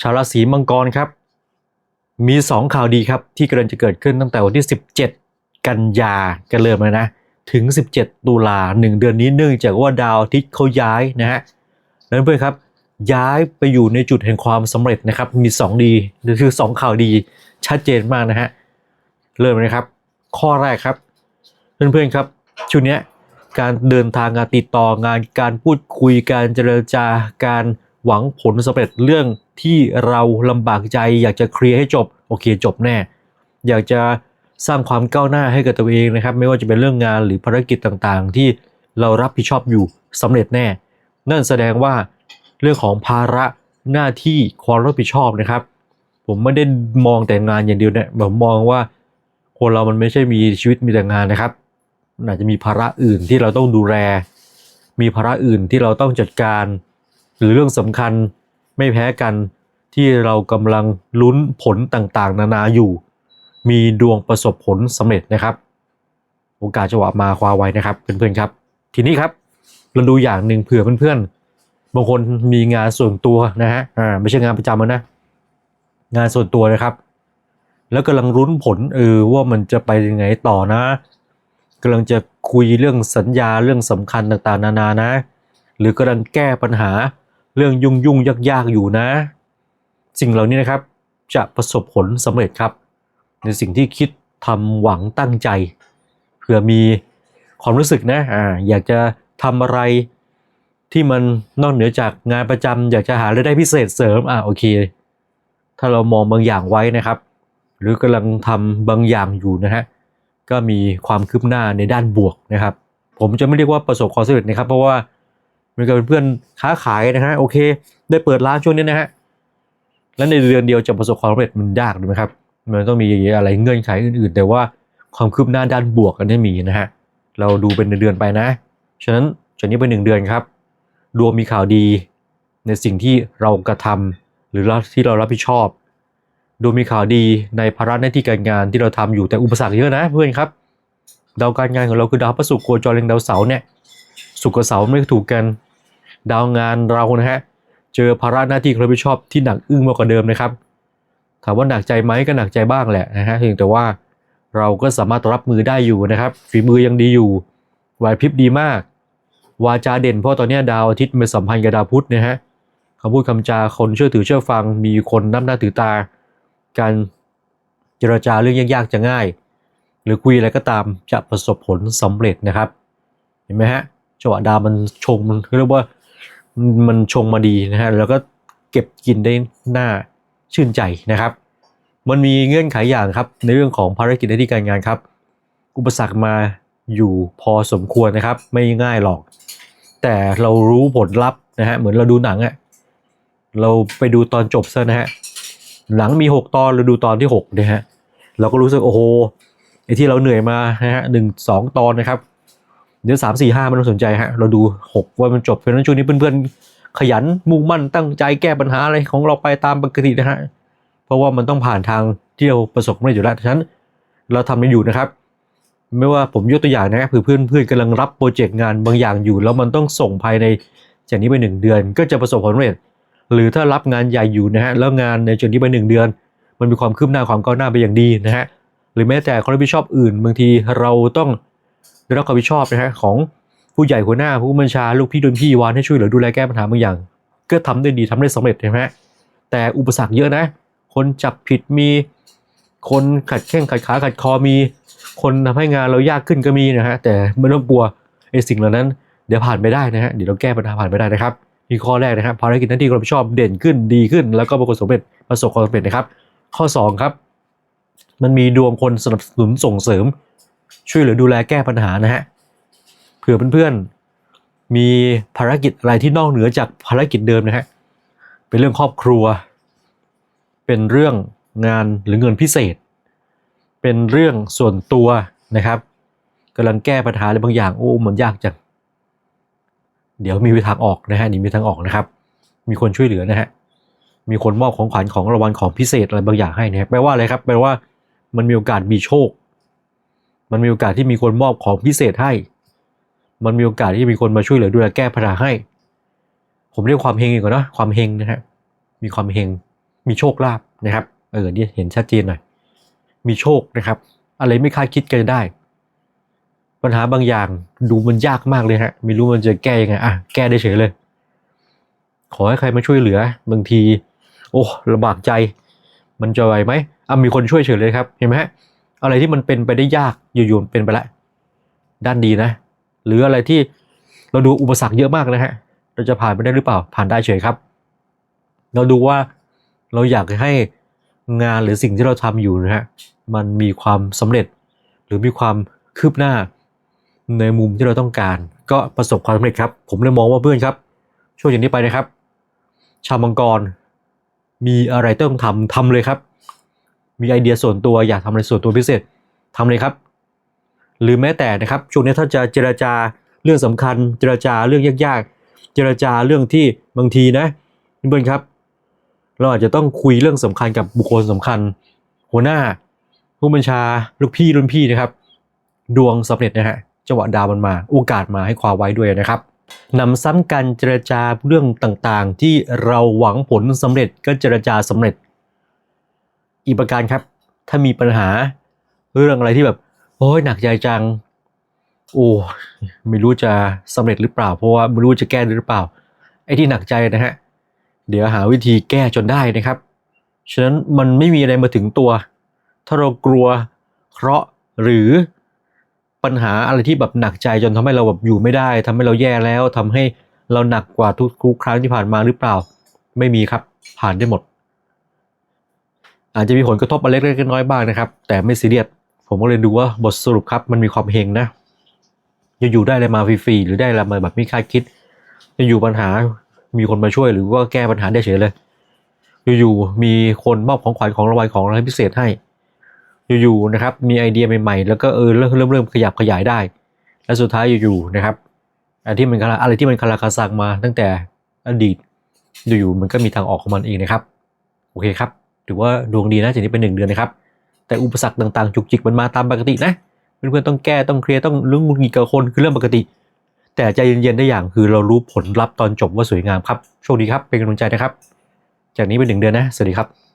ชาวราศีมังกรครับ มีสองข่าวดีครับที่กำลังจะเกิดขึ้นตั้งแต่วันที่ 17 กันยากันเริ่มเลยนะ ถึง 17 ตุลาหนึ่งเดือนนี้เนื่องจากว่าดาวอาทิตย์เขาย้ายนะฮะนั้นเพื่อนครับย้ายไปอยู่ในจุดแห่งความสำเร็จนะครับ มี 2 ดีหรือคือ 2 ข่าวดีชัดเจนมากนะฮะเริ่มเลยครับ ข้อแรกครับ เพื่อนๆครับช่วงนี้การเดินทางการติดต่องานการพูดคุยการเจรจาการหวังผลสำเร็จเรื่อง ที่เราลำบากใจ อยากจะเคลียร์ให้จบโอเคจบแน่ อยากจะสร้างความก้าวหน้าให้กับตัวเองนะครับ ไม่ว่าจะเป็นเรื่องงานหรือภารกิจต่างๆ ที่เรารับผิดชอบอยู่สำเร็จแน่ นั่นแสดงว่าเรื่องของภาระหน้าที่ความรับผิดชอบนะครับ ผมไม่ได้มองแต่งานอย่างเดียวเนี่ยผมมองว่าคนเรามันไม่ใช่มีชีวิตมีแต่งานนะครับมันอาจจะมีภาระอื่นที่เราต้องดูแล มีภาระอื่นที่เราต้องจัดการ หรือเรื่องสำคัญ ไม่แพ้กันที่เรากำลังลุ้นผลต่างๆ นานาอยู่ มีดวงประสบผลสำเร็จนะครับ โอกาสจะว่ามาคว้าไว้นะครับเพื่อนๆครับ ทีนี้ครับเราดูอย่างหนึ่งเผื่อเพื่อนๆบางคนมีงานส่วนตัวนะฮะอ่าไม่ใช่งานประจำนะงานส่วนตัวนะครับ แล้วกำลังรุ้นผลเออว่ามันจะไปยังไงต่อนะกำลังจะคุยเรื่องสัญญาเรื่องสำคัญต่างๆ นานานะ หรือกำลังแก้ปัญหา เรื่องยุ่งยุ่งยากๆอยู่นะ สิ่งเหล่านี้นะครับจะประสบผลสำเร็จครับ ในสิ่งที่คิดทำหวังตั้งใจเผื่อมีความรู้สึกนะอ่าอยากจะทำอะไรที่มันนอกเหนือจากงานประจำอยากจะหารายได้พิเศษเสริมอ่าโอเค ถ้าเรามองบางอย่างไว้นะครับ หรือกำลังทำบางอย่างอยู่นะฮะก็มีความคืบหน้าในด้านบวกนะครับ ผมจะไม่เรียกว่าประสบความสำเร็จนะครับ เพราะว่า มันก็เป็นเพื่อนค้าขายนะฮะโอเค ได้เปิดร้านช่วงนี้นะฮะแล้วในเดือนเดียวจะประสบความสำเร็จมันยากถูกไหมครับมันต้องมีอะไรเงื่อนไขอื่นๆ แต่ว่าความคืบหน้าด้านบวกกันได้มีนะฮะเราดูเป็นเดือนๆไปนะ ฉะนั้นจากนี้ไปหนึ่งเดือนครับดวงมีข่าวดีในสิ่งที่เรากระทำหรือที่เรารับผิดชอบดวงมีข่าวดีในภาระหน้าที่การงานที่เราทำอยู่แต่อุปสรรคเยอะนะเพื่อนครับดาวการงานของเราคือดาวพระศุกร์โคจรเล็งดาวเสาร์เนี่ย ศุกร์กับเสาร์ไม่ถูกกัน ดาวงานเรานะฮะ เจอภาระหน้าที่รับผิดชอบที่หนักอึ้งมากกว่าเดิมนะครับ ถามว่าหนักใจไหมก็หนักใจบ้างแหละนะฮะเพียงแต่ว่าเราก็สามารถรับมือได้อยู่นะครับ ฝีมือยังดีอยู่ไหวพริบดีมาก วาจาเด่นเพราะตอนนี้ดาวอาทิตย์มันสัมพันธ์กับดาวพุธนะฮะคำพูดคำจาคนเชื่อถือเชื่อฟัง มีคนนับหน้าถือตา การเจรจาเรื่องยากๆจะง่าย หรือคุยอะไรก็ตามจะประสบผลสำเร็จนะครับ เห็นไหมฮะ จังหวะดาวมันชงมันเรียกว่ามันชงมาดีนะฮะแล้วก็เก็บกินได้หน้าชื่นใจนะครับ มันมีเงื่อนไขอย่างครับในเรื่องของภารกิจหน้าที่การงานครับ อุปสรรคมาอยู่พอสมควรนะครับ ไม่ง่ายหรอก แต่เรารู้ผลลัพธ์นะฮะเหมือนเราดูหนังอะเราไปดูตอนจบซะนะฮะหนังมี 6 ตอนเราดูตอนที่6นะฮะเราก็รู้สึกโอ้โหไอ้ที่เราเหนื่อยมานะฮะหนึ่งสองตอนนะครับ เดี๋ยวสามสี่ห้าม่ต้องสนใจฮะ เราดู6ว่ามันจบเพราะนั้นช่วงนี้เพื่อนๆ ขยันมุ่งมั่นตั้งใจแก้ปัญหาอะไรของเราไปตามปกตินะฮะ เพราะว่ามันต้องผ่านทางที่เราประสบความสำเร็จอยู่แล้วฉะนั้นเราทำมันอยู่นะครับ ไม่ว่าผมยกตัวอย่างนะครับเพื่อนเพื่อนกำลังรับโปรเจกต์งานบางอย่างอยู่ แล้วมันต้องส่งภายในจากนี้ไปหนึ่งเดือน ก็จะประสบความสำเร็จ หรือถ้ารับงานใหญ่อยู่นะฮะแล้วงานในจากนี้ไปหนึ่งเดือน มันมีความคืบหน้าความก้าวหน้าไปอย่างดีนะฮะหรือแม้แต่ความรับผิดชอบอื่นบางทีเราต้อง ได้รับความรับผิดชอบนะฮะของผู้ใหญ่หัวหน้าผู้บัญชาลูกพี่รุ่นพี่วานให้ช่วยเหลือดูแลแก้ปัญหาบางอย่าง ก็ทำได้ดีทำได้สำเร็จใช่ไหมฮะแต่อุปสรรคเยอะนะ คนจับผิดมี คนขัดแข้งขัดขาขัดคอมี คนทำให้งานเรายากขึ้นก็มีนะฮะแต่ไม่ต้องกลัวไอ้สิ่งเหล่านั้นเดี๋ยวผ่านไปได้นะฮะเดี๋ยวเราแก้ปัญหาผ่านไปได้นะครับมีข้อแรกนะครับภารกิจหน้าที่ความรับผิดชอบเด่นขึ้นดีขึ้น แล้วก็ประสบความสำเร็จประสบความสำเร็จนะครับ ข้อสองครับ มันมีดวงคนสนับสนุนส่งเสริม ช่วยเหลือดูแลแก้ปัญหานะฮะเผื่อเพื่อนๆมีภารกิจอะไรที่นอกเหนือจากภารกิจเดิมนะฮะเป็นเรื่องครอบครัว เป็นเรื่องงานหรือเงินพิเศษ เป็นเรื่องส่วนตัวนะครับกำลังแก้ปัญหาอะไรบางอย่างโอ้มันยากจังเดี๋ยวมีทางออกนะฮะนี่มีทางออกนะครับ มีคนช่วยเหลือนะฮะมีคนมอบของขวัญของรางวัลของพิเศษอะไรบางอย่างให้นะครับแปลว่าอะไรครับแปลว่ามันมีโอกาสมีโชค มันมีโอกาสที่มีคนมอบของพิเศษให้ มันมีโอกาสที่มีคนมาช่วยเหลือดูแลแก้ปัญหาให้ ผมเรียกความเฮงดีกว่านะความเฮงนะฮะมีความเฮงมีโชคลาภนะครับเออเนี่ยเห็นชัดเจนหน่อยมีโชคนะครับ อะไรไม่คาดคิดกันได้ ปัญหาบางอย่างดูมันยากมากเลยฮะไม่รู้มันจะแก้ยังไงอะแก้ได้เฉยเลย ขอให้ใครมาช่วยเหลือ บางที โอ้ลำบากใจ มันจะไหวไหมอะมีคนช่วยเฉยเลยครับ เห็นไหมฮะ อะไรที่มันเป็นไปได้ยากอยู่ๆเป็นไปแล้วด้านดีนะ หรืออะไรที่เราดูอุปสรรคเยอะมากนะฮะเราจะผ่านไปได้หรือเปล่าผ่านได้เฉยครับ เราดูว่าเราอยากให้งานหรือสิ่งที่เราทำอยู่นะฮะมันมีความสำเร็จ หรือมีความคืบหน้าในมุมที่เราต้องการ ก็ประสบความสำเร็จครับ ผมเลยมองว่าเพื่อนครับ ช่วงอย่างนี้ไปนะครับ ชาวมังกรมีอะไรต้องทำทำเลยครับ มีไอเดียส่วนตัวอยากทำอะไรส่วนตัวพิเศษทำเลยครับ หรือแม้แต่นะครับช่วงนี้ถ้าจะเจราจาเรื่องสำคัญ เจราจาเรื่องยากๆ เจราจาเรื่องที่บางทีนะเพื่อนครับ เราอาจจะต้องคุยเรื่องสำคัญกับบุคคลสำคัญ หัวหน้า ผู้บัญชาลูกพี่รุ่นพี่นะครับ ดวงสำเร็จนะฮะจังหวะดาวมันมา โอกาสมาให้ความไว้ด้วยนะครับนำซ้ำกันเจรจาเรื่องต่างๆ ที่เราหวังผลสำเร็จก็เจรจาสำเร็จ อีกประการครับ ถ้ามีปัญหาเรื่องอะไรที่แบบโอ้ยหนักใจจัง โอ้ไม่รู้จะสำเร็จหรือเปล่า เพราะว่าไม่รู้จะแก้หรือเปล่าไอ้ที่หนักใจนะฮะเดี๋ยวหาวิธีแก้จนได้นะครับ ฉะนั้นมันไม่มีอะไรมาถึงตัว ถ้าเรากลัวเคราะห์หรือปัญหาอะไรที่แบบหนักใจจนทำให้เราแบบอยู่ไม่ได้ทำให้เราแย่แล้วทำให้เราหนักกว่าทุกครั้งที่ผ่านมาหรือเปล่า ไม่มีครับผ่านได้หมด อาจจะมีผลกระทบอะไรเล็กๆน้อยๆบ้างนะครับ แต่ไม่ซีเรียสผมก็เลยดูว่าบทสรุปครับมันมีความเฮงนะจะอยู่ได้อะไรมาฟรีๆหรือได้อะไรมาแบบไม่คาดคิดจะอยู่ปัญหามีคนมาช่วยหรือว่าแก้ปัญหาได้เฉยเลย อยู่ๆมีคนมอบของขวัญของรางวัลของอะไรพิเศษให้ อยู่ๆนะครับมีไอเดียใหม่ๆ แล้วก็เออเริ่มเริ่มเริ่มขยับขยายได้ และสุดท้ายอยู่ๆนะครับอะไรที่มันอะไรที่มันคาราคาซังมาตั้งแต่อดีตอยู่ๆมันก็มีทางออกของมันเองนะครับ โอเคครับ ถือว่าดวงดีนะจากนี้เป็นหนึ่งเดือนนะครับ แต่อุปสรรคต่างๆ จุกจิกมันมาตามปกตินะเพื่อนๆต้องแก้ต้องเคลียร์ต้องเรื่องหงุดหงิดกับคนคือเรื่องปกติ แต่ใจเย็นๆได้อย่างคือเรารู้ผลลัพธ์ตอนจบว่าสวยงามครับโชคดีครับเป็นกำลังใจนะครับ จากนี้เป็นหนึ่งเดือนนะสวัสดีครับ